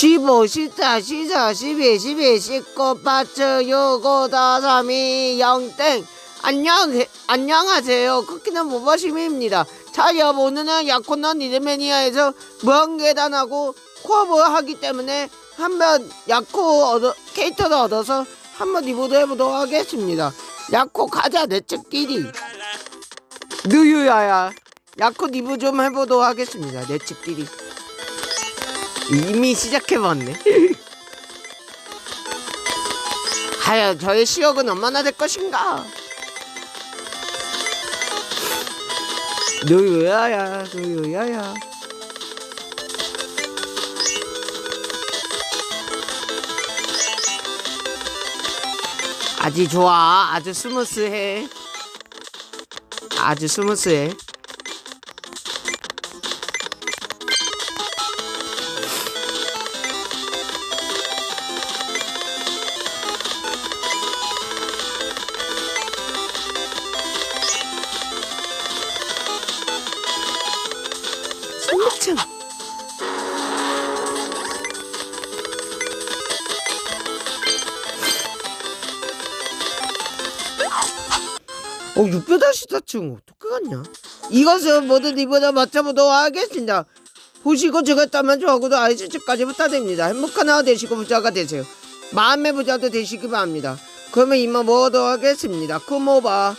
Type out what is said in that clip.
15, 14, 14, 12, 12, 19, 8, 6, 5, 4, 3, 2, 0, 땡. 안녕, 안녕하세요. 쿠키는 모바심입니다. 자, 여러분, 오늘은 야코나 니드매니아에서 무한계단하고 코어를 하기 때문에 한번 야코 얻어, 캐릭터를 얻어서 한번 리보드 해보도록 하겠습니다. 야코 가자, 내 측끼리. 느유야야. 야코 리뷰 좀 해보도록 하겠습니다. 내 측끼리. 이미 시작해봤네. 과연 저의 시력은 얼마나 될 것인가? 누유야야, 누유야야. 아주 좋아, 아주 스무스해. 아주 스무스해. 층. 어, 600-4층 어떻게 갔냐? 이것은 모두 이보다 맞춰보도록 하겠습니다. 보시고 즐겼다면 좋아하고도 아이스까지 부탁드립니다. 행복한 하루 되시고 부자가 되세요. 마음의 부자도 되시기 바랍니다. 그러면 이만 먹어도록 하겠습니다. 쿠모바.